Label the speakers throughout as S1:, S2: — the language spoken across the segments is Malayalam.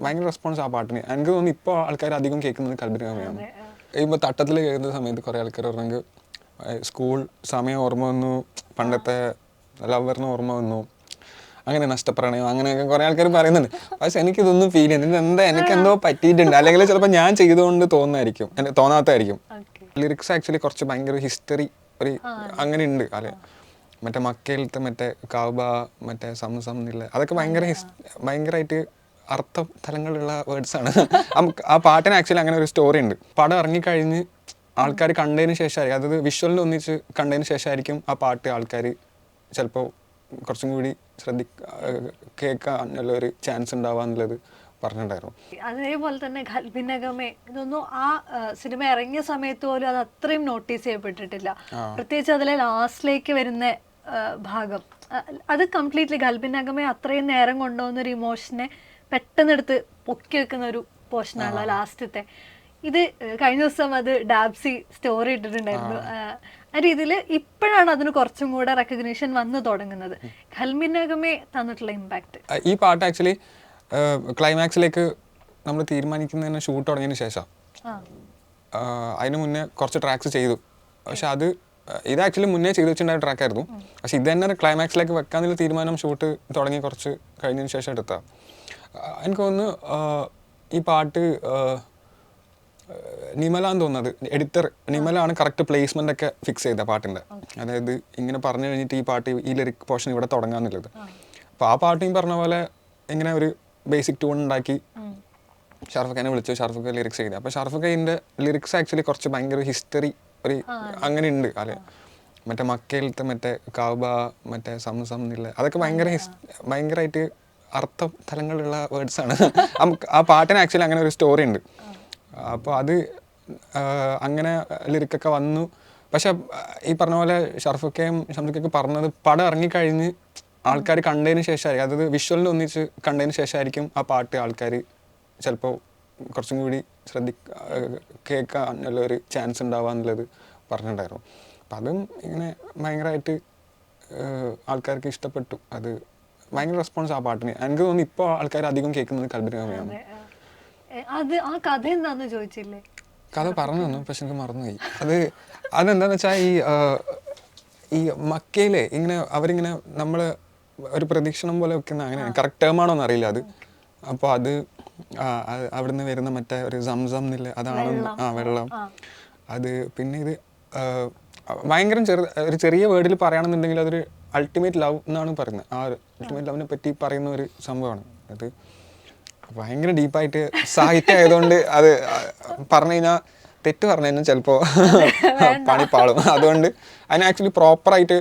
S1: ഭയങ്കര റെസ്പോൺസ് ആ പാട്ടിന്. എനിക്ക് തോന്നുന്നു ഇപ്പോൾ ആൾക്കാർ അധികം കേൾക്കുന്നത് കൽബിനാമയാണ് ഇപ്പോൾ തട്ടത്തിൽ കേൾക്കുന്ന സമയത്ത് കുറേ ആൾക്കാർ പറഞ്ഞെങ്കിൽ സ്കൂൾ സമയം ഓർമ്മ വന്നു പണ്ടത്തെ ലവറിന് ഓർമ്മ വന്നു അങ്ങനെ നഷ്ടപ്രണയം അങ്ങനെയൊക്കെ കുറേ ആൾക്കാർ പറയുന്നുണ്ട്. പക്ഷെ എനിക്കിതൊന്നും ഫീൽ ചെയ്യുന്നില്ല. എന്താ എനിക്ക് എന്തോ പറ്റിയിട്ടുണ്ട്. അല്ലെങ്കിൽ ചിലപ്പോൾ ഞാൻ ചെയ്തുകൊണ്ട് തോന്നായിരിക്കും. എന്റെ തോന്നാത്തതായിരിക്കും ലിറിക്സ് ആക്ച്വലി കുറച്ച് ഭയങ്കര ഹിസ്റ്ററി ഒരു അങ്ങനെ ഉണ്ട്. അല്ലെ? മറ്റേ മക്കയിലത്തെ മറ്റേ കാബ മറ്റേ സംസം എന്നില്ല അതൊക്കെ ഭയങ്കര ഹിസ്- ഭയങ്കരമായിട്ട് അർത്ഥ തലങ്ങളുള്ള വേർഡ്സ് ആണ്. നമുക്ക് ആ പാട്ടിന് ആക്ച്വലി അങ്ങനെ ഒരു സ്റ്റോറി ഉണ്ട്. പടം ഇറങ്ങിക്കഴിഞ്ഞ് ആൾക്കാർ കണ്ടതിന് ശേഷമായിരിക്കും. അതായത് വിഷ്വലിൽ ഒന്നിച്ച് കണ്ടതിന് ശേഷമായിരിക്കും ആ പാട്ട് ആൾക്കാർ ചിലപ്പോൾ കുറച്ചും കൂടി ശ്രദ്ധി കേൾക്കാനുള്ള ഒരു ചാൻസ് ഉണ്ടാവുക എന്നുള്ളത് പറഞ്ഞിട്ടുണ്ടായിരുന്നു.
S2: അതേപോലെ തന്നെ ഖൽബിനകമേ ഇതൊന്നും ആ ആ, സിനിമ ഇറങ്ങിയ സമയത്ത് പോലും അത് അത്രയും നോട്ടീസ് ചെയ്യപ്പെട്ടിട്ടില്ല. പ്രത്യേകിച്ച് അതിലെ ലാസ്റ്റിലേക്ക് വരുന്ന ഭാഗം. അത് കംപ്ലീറ്റ്ലി ഖൽബിനകമേ അത്രയും നേരം കൊണ്ടുപോകുന്ന ഒരു ഇമോഷനെ പെട്ടെന്ന് എടുത്ത് പൊക്കി വെക്കുന്ന ഒരു പോർഷനാണല്ലോ ലാസ്റ്റത്തെ. ഇത് കഴിഞ്ഞ ദിവസം അത് ഡാബ്സി സ്റ്റോറി ഇട്ടിട്ടുണ്ടായിരുന്നു. ആ, രീതിയിൽ ഇപ്പോഴാണ് അതിന് കുറച്ചും കൂടെ റെക്കഗ്നീഷൻ വന്നു തുടങ്ങുന്നത്. ഖൽമിനകമേ തന്നിട്ടുള്ള ഇമ്പാക്ട്
S1: ഈ പാട്ട് ആക്ച്വലി ക്ലൈമാക്സിലേക്ക് നമ്മൾ തീരുമാനിക്കുന്നതിന് ഷൂട്ട് തുടങ്ങിയതിന് ശേഷം. അതിനു മുന്നേ കുറച്ച് ട്രാക്സ് ചെയ്തു. പക്ഷെ അത് ഇത് ആക്ച്വലി മുന്നേ ചെയ്തു വെച്ചിട്ടുണ്ടായ ട്രാക്കായിരുന്നു പക്ഷെ ഇത് തന്നെ ക്ലൈമാക്സിലേക്ക് വെക്കാന്നുള്ള തീരുമാനം ഷൂട്ട് തുടങ്ങി കുറച്ച് കഴിഞ്ഞതിന് ശേഷം എടുത്താൽ എനിക്ക് തോന്നുന്നു ഈ പാട്ട് നിമല എന്ന് തോന്നുന്നത് എഡിറ്റർ നിമലാണ് കറക്റ്റ് പ്ലേസ്മെന്റ് ഒക്കെ ഫിക്സ് ചെയ്ത പാട്ടിന്റെ അതായത് ഇങ്ങനെ പറഞ്ഞു കഴിഞ്ഞിട്ട് ഈ പാട്ട് ഈ ലിറിക് പോർഷൻ ഇവിടെ തുടങ്ങാന്നുള്ളത്. അപ്പോൾ ആ പാട്ട് ഈ പറഞ്ഞ പോലെ ഇങ്ങനെ ഒരു ബേസിക് ട്യൂൺ ഉണ്ടാക്കി ഷാർഫ് ഖാനെ വിളിച്ചു ഷാർഫ് ഖാൻ ലിറിക്സ് ചെയ്തത് അപ്പോൾ ഷാർഫ് ഖാന്റെ ലിറിക്സ് ആക്ച്വലി കുറച്ച് ഭയങ്കര ഹിസ്റ്ററി ഒരു അങ്ങനെ ഉണ്ട് അല്ലെ മറ്റേ മക്കയിലത്തെ മറ്റേ കാബ മറ്റേ സംസം എന്നില്ല? അതൊക്കെ ഭയങ്കര ഭയങ്കരമായിട്ട് അർത്ഥ തലങ്ങളുള്ള വേർഡ്സ് ആണ്. ആ പാട്ടിന് ആക്ച്വലി അങ്ങനെ ഒരു സ്റ്റോറി ഉണ്ട്. അപ്പോൾ അത് അങ്ങനെ ലിരിക്കൊക്കെ വന്നു. പക്ഷെ ഈ പറഞ്ഞ പോലെ ഷർഫുക്കയും ഷംസുക്കൊക്കെ പറഞ്ഞത് പടം ഇറങ്ങിക്കഴിഞ്ഞ് ആൾക്കാർ കണ്ടതിന് ശേഷമായിരിക്കും. അതായത് വിഷ്വലിൽ ഒന്നിച്ച് കണ്ടതിന് ശേഷമായിരിക്കും ആ പാട്ട് ആൾക്കാർ ചിലപ്പോൾ കുറച്ചും കൂടി ശ്രദ്ധി കേൾക്കാനുള്ള ഒരു ചാൻസ് ഉണ്ടാവുക എന്നുള്ളത് പറഞ്ഞിട്ടുണ്ടായിരുന്നു. അപ്പം അതും ഇങ്ങനെ ഭയങ്കരമായിട്ട് ആൾക്കാർക്ക് ഇഷ്ടപ്പെട്ടു. അത് ഭയങ്കര റെസ്പോൺസ് ആ പാട്ടിന്. എനിക്ക് തോന്നുന്നു ഇപ്പോൾ ആൾക്കാർ അധികം കേൾക്കുന്നത് കൽബിനാമയാണ്
S2: അതെ, ആ. കഥ എന്താന്ന് ചോദിച്ചില്ലേ?
S1: കഥ പറഞ്ഞു തന്നു പക്ഷെ എനിക്ക് മറന്നുപോയി. അത് അതെന്താന്ന് വെച്ചാൽ ഈ ഈ മക്കയിലെ ഇങ്ങനെ അവരിങ്ങനെ നമ്മൾ ഒരു പ്രതീക്ഷണം പോലെ വെക്കുന്ന അങ്ങനെ കറക്റ്റ് ടേം ആണോ എന്നറിയില്ല അത്. അപ്പോൾ അത് അവിടുന്ന് വരുന്ന മറ്റേ ഒരു സംസം നില്ല അതാണ് ആ വെള്ളം. അത് പിന്നെ ഇത് ഭയങ്കര ചെറു ഒരു ചെറിയ വേർഡിൽ പറയുകയാണെന്നുണ്ടെങ്കിൽ അതൊരു അൾട്ടിമേറ്റ് ലവ് എന്നാണ് പറയുന്നത്. ആ അൾട്ടിമേറ്റ് ലവിനെ പറ്റി പറയുന്ന ഒരു സംഭവമാണ് അത്. ഭയങ്കര ഡീപ്പായിട്ട് സാഹിത്യം ആയതുകൊണ്ട് അത് പറഞ്ഞു കഴിഞ്ഞാൽ തെറ്റ് പറഞ്ഞു കഴിഞ്ഞാൽ ചിലപ്പോൾ പണിപ്പാളും അതുകൊണ്ട് അതിന് ആക്ച്വലി പ്രോപ്പറായിട്ട്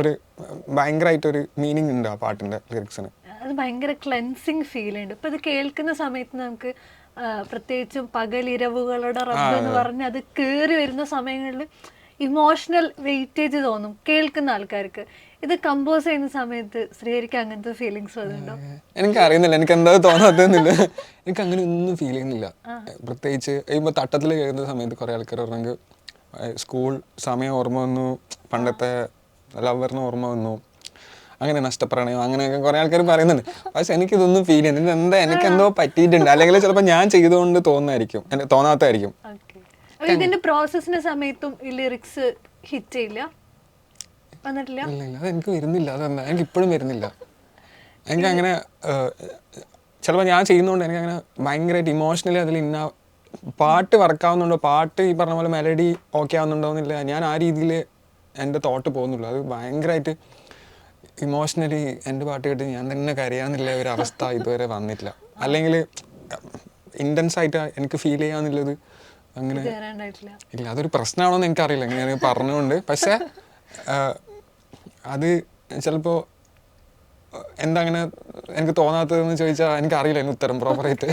S1: ഒരു ഭയങ്കരമായിട്ട് ഒരു മീനിങ് ഉണ്ട് ആ പാട്ടിന്റെ ലിറിക്സിന്
S2: അത് ഭയങ്കര ക്ലെൻസിങ് ഫീൽ ഉണ്ട്. ഇപ്പൊ ഇത് കേൾക്കുന്ന സമയത്ത് നമുക്ക് പ്രത്യേകിച്ചും പകലിരവുകളുടെ റബ്ബ് എന്ന് പറഞ്ഞ് അത് കേറി വരുന്ന സമയങ്ങളിൽ ഇമോഷണൽ വെയിറ്റേജ് തോന്നും കേൾക്കുന്ന ആൾക്കാർക്ക്. ഇത് കമ്പോസ് ചെയ്യുന്ന സമയത്ത് ശ്രീഹരിക്ക് അങ്ങനത്തെ ഫീലിങ്സ് വന്നിട്ടുണ്ടോ?
S1: എനിക്ക് അറിയുന്നില്ല എനിക്ക് എന്താ തോന്നാത്തെന്നില്ല എനിക്ക് അങ്ങനെ ഒന്നും ഫീൽ ചെയ്യുന്നില്ല. പ്രത്യേകിച്ച് ഇപ്പോൾ തട്ടത്തിൽ കേൾക്കുന്ന സമയത്ത് കുറേ ആൾക്കാർ പറഞ്ഞെങ്കിൽ സ്കൂൾ സമയം ഓർമ്മ വന്നു. പണ്ടത്തെ ലവറിന് ഓർമ്മ വന്നു. അങ്ങനെ നഷ്ടപ്രണയം അങ്ങനെയൊക്കെ കുറേ ആൾക്കാർ പറയുന്നുണ്ട്. പക്ഷെ എനിക്കിതൊന്നും ഫീൽ ചെയ്യുന്നില്ല. എന്താ എനിക്ക് എന്തോ പറ്റിയിട്ടുണ്ട്. അല്ലെങ്കിൽ ചിലപ്പോൾ ഞാൻ ചെയ്തുകൊണ്ട് തോന്നായിരിക്കും.
S2: തോന്നാത്തായിരിക്കും. ഇതിന്റെ പ്രോസസ്സിന്റെ സമയത്തും ഈ ലിറിക്സ് ഹിറ്റ് ചെയ്യില്ല? വന്നിട്ടില്ല?
S1: ഇല്ല ഇല്ല. അത് എനിക്ക് വരുന്നില്ല. അതെന്താ എനിക്ക് ഇപ്പോഴും വരുന്നില്ല. എനിക്ക് അങ്ങനെ ചിലപ്പോൾ ഞാൻ ചെയ്യുന്നതുകൊണ്ട് എനിക്ക് അങ്ങനെ ഭയങ്കരമായിട്ട് ഇമോഷണലി അതിൽ ഇന്ന പാട്ട് വർക്കാവുന്നുണ്ടോ പാട്ട് ഈ പറഞ്ഞ പോലെ മെലഡി ഓക്കെ ആവുന്നുണ്ടോ എന്നില്ല ഞാൻ ആ രീതിയിൽ എന്റെ തോട്ട് പോകുന്നുള്ളൂ. അത് ഭയങ്കരമായിട്ട് ഇമോഷണലി എന്റെ പാട്ട് കേട്ട് ഞാൻ തന്നെ കരയാന്നില്ല ഒരു അവസ്ഥ ഇതുവരെ വന്നിട്ടില്ല. അല്ലെങ്കിൽ ഇന്റൻസ് ആയിട്ട് എനിക്ക് ഫീൽ ചെയ്യാന്നുള്ളത് അങ്ങനെ ഇല്ല അതൊരു പ്രശ്നമാണോ എന്ന് എനിക്കറിയില്ല. ഇങ്ങനെ പറഞ്ഞുകൊണ്ട്. പക്ഷെ അത് ചിലപ്പോൾ എന്താ അങ്ങനെ എനിക്ക് തോന്നാത്തതെന്ന് ചോദിച്ചാൽ എനിക്കറിയില്ല അതിന് ഉത്തരം പ്രോപ്പറായിട്ട്